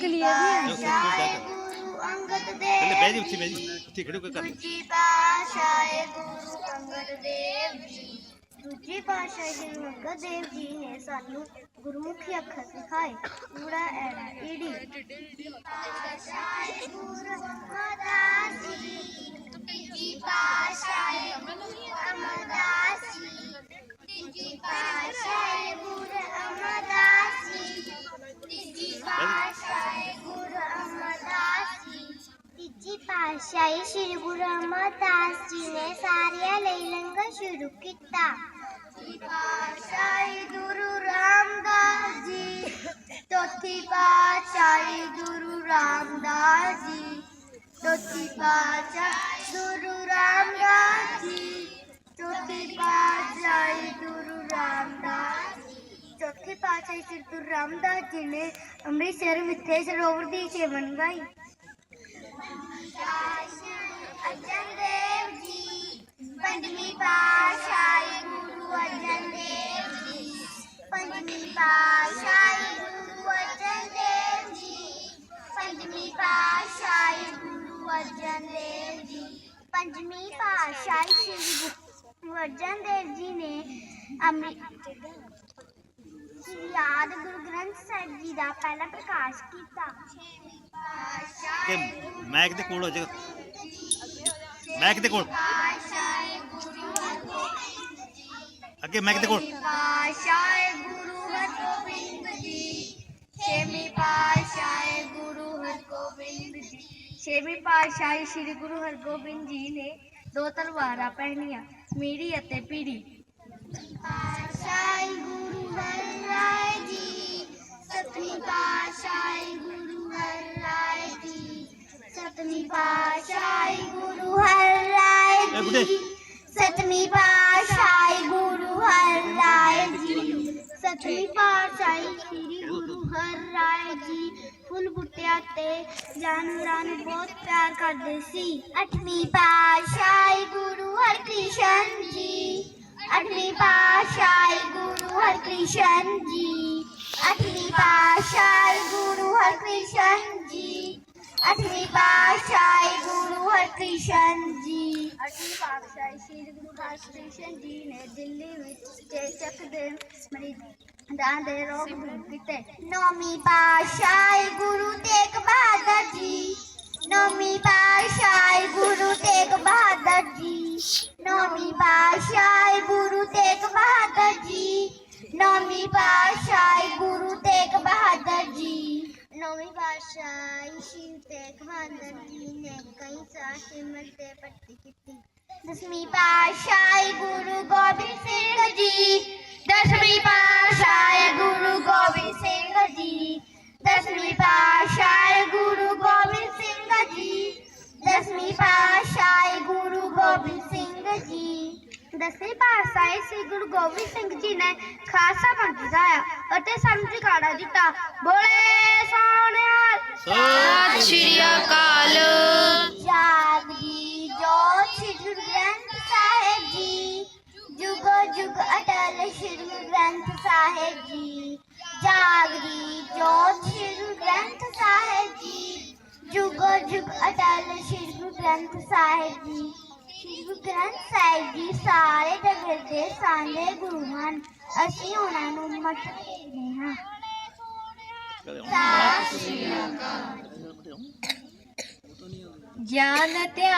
ਦੂਜੀ Clear ਨਹੀਂ ਆ ਪਾਤਸ਼ਾਹੀ ਗੁਰੂ ਅੰਗਦ ਪਹਿਲੇ ਬਹਿ ਦੇਵ ਜੀ ਉੱਥੇ ਬਹਿ ਜੀ ਉੱਥੇ ਖੜੇ ਹੋ ਕੇ ਕਰ ਦੂਜੀ ਪਾਤਸ਼ਾਹੀ ਗੁਰੂ ਅੰਗਦ ਦੇਵ ਜੀ। ਦੂਜੀ ਪਾਤਸ਼ਾਹੀ ਗੁਰੂ ਅੰਗਦ ਦੇਵ ਜੀ ਨੇ ਸਾਨੂੰ ਗੁਰਮੁਖੀ ਅੱਖਰ ਸਿਖਾਏ। ਊੜਾ ਐੜਾ ਈੜੀ ਪਾਤਸ਼ਾਹੀ ਸ੍ਰੀ ਗੁਰੂ ਅਮਰਦਾਸ ਜੀ ਨੇ ਸਾਰਿਆਂ ਲਈ ਲੰਗਰ ਸ਼ੁਰੂ ਕੀਤਾ। ਤੀਜੀ ਪਾਤਸ਼ਾਹੀ ਗੁਰੂ ਰਾਮਦਾਸ ਜੀ। ਚੌਥੀ ਪਾਤਸ਼ਾਹੀ ਗੁਰੂ ਰਾਮਦਾਸ ਜੀ। ਚੌਥੀ ਪਾਤਸ਼ਾਹੀ ਗੁਰੂ ਰਾਮਦਾਸ ਜੀ। ਚੌਥੀ ਪਾਤਸ਼ਾਹੀ ਗੁਰੂ ਰਾਮਦਾਸ ਜੀ। ਚੌਥੀ ਪਾਤਸ਼ਾਹੀ ਸ੍ਰੀ ਗੁਰੂ ਰਾਮਦਾਸ ਜੀ ਨੇ ਅੰਮ੍ਰਿਤਸਰ ਵਿਖੇ ਸਰੋਵਰ ਦੀ ਸੇਵਾ ਨਿਭਾਈ पंचमी पातशाही श्री गुरु देव जी ने अमृत श्री आद गुरु ग्रंथ साहब जी का पहला प्रकाश किया ਮੈਕ ਦੇ ਕੋਲ ਹੋ ਜਾ ਮੈਕ ਦੇ ਕੋਲ? ਅੱਗੇ ਮੈਕ ਦੇ ਕੋਲ? ਪਾਸ਼ਾਏ ਗੁਰੂ ਹਰਗੋਬਿੰਦ ਜੀ ਛੇਵੀਂ ਪਾਸ਼ਾਏ ਗੁਰੂ ਹਰਗੋਬਿੰਦ ਜੀ ਛੇਵੀਂ ਪਾਸ਼ਾਹੀ ਸ੍ਰੀ ਗੁਰੂ ਹਰਗੋਬਿੰਦ ਜੀ ਨੇ ਦੋ ਤਲਵਾਰਾਂ ਪਹਿਨੀਆਂ ਮੀਰੀ ਅਤੇ ਪੀੜੀ ਪਾਸ਼ਾਹੀ ਗੁਰੂ ਹਰਰਾਏ ਜੀ ਸਤਵੀਂ ਜੀ ਸਤਵੀਂ ਪਾਸ਼ਾਹੀ ਗੁਰੂ ਹਰਰਾਏ ਇਹ ਬੁੱਢੇ। ਜੀ ਸਤਵੀਂ ਪਾਤਸ਼ਾਹੀ ਗੁਰੂ ਹਰਰਾਏ ਜੀ ਸਤਵੀਂ ਪਾਤਸ਼ਾਹੀ ਸ੍ਰੀ ਗੁਰੂ ਹਰਰਾਏ ਜੀ ਫੁੱਲ ਬੂਟਿਆਂ ਤੇ ਜਾਨਵਰਾਂ ਨੂੰ ਬਹੁਤ ਪਿਆਰ ਕਰਦੇ ਸੀ ਅੱਠਵੀਂ ਪਾਤਸ਼ਾਹੀ ਗੁਰੂ ਹਰਕ੍ਰਿਸ਼ਨ ਜੀ ਅੱਠਵੀਂ ਪਾਤਸ਼ਾਹੀ ਗੁਰੂ ਹਰਕ੍ਰਿਸ਼ਨ ਜੀ ਅੱਠਵੀਂ अठवी पातशाही गुरु हरकृष्ण जी। अठवी पातशाही श्री गुरु हरकृष्ण जी ने दिल्ली में चेचक देव मरीज़ दे रोग नौवीं पातशाही गुरु तेग बहादुर ਕਈ ਸਾਲ ਸਿਮਰ ਤੇ ਪੱਟੀ ਕੀਤੀ ਦਸਵੀਂ ਪਾਤਸ਼ਾਹੀ ਗੁਰੂ ਗੋਬਿੰਦ ਸਿੰਘ ਜੀ ਦਸਵੀਂ ਪਾਤਸ਼ਾਹੀ ਗੁਰੂ ਗੋਬਿੰਦ ਸਿੰਘ ਜੀ ਦਸਵੀਂ ਪਾਤਸ਼ਾਹੀ ਗੁਰੂ ਗੋਬਿੰਦ ਸਿੰਘ ਜੀ ਦਸਵੀਂ ਪਾਤਸ਼ਾਹੀ ਗੁਰੂ ਗੋਬਿੰਦ ਸਿੰਘ ਜੀ ਦਸਵੀਂ ਪਾਤਸ਼ਾਹੀ ਸ੍ਰੀ ਗੁਰੂ ਗੋਬਿੰਦ ਸਿੰਘ ਜੀ ਨੇ ਖਾਲਸਾ ਪੰਥ ਗਾਇਆ ਅਤੇ ਸਾਨੂੰ ਜਗਾੜਾ ਦਿੱਤਾ ਬੋਲੇ ਸੋਹਣਿਆ ਸਤਿ ਸ਼੍ਰੀ ਅਕਾਲ ਜੁਗੋ ਅਟਲ ਸ੍ਰੀ ਗੁਰੂ ਗ੍ਰੰਥ ਸਾਹਿਬ ਜੀ। ਜਾਗਦੀ ਜੋਤ ਸ੍ਰੀ ਗੁਰੂ ਗ੍ਰੰਥ ਸਾਹਿਬ ਜੀ। ਜੁਗੋ ਜੁਗ ਅਟਲ ਸ੍ਰੀ ਗੁਰੂ ਗ੍ਰੰਥ ਸਾਹਿਬ ਜੀ। ਸ੍ਰੀ ਗੁਰੂ ਗ੍ਰੰਥ ਸਾਹਿਬ ਜੀ ਸਾਰੇ ਜਗਤ ਦੇ ਸਾਂਝੇ ਗੁਰੂ ਹਨ। ਅਸੀਂ ਉਹਨਾਂ ਨੂੰ ਮੱਥਾ ਟੇਕਦੇ ਹਾਂ। ਸਤਿ ਸ਼੍ਰੀ ਗਿਆਨ ਧਿਆਨ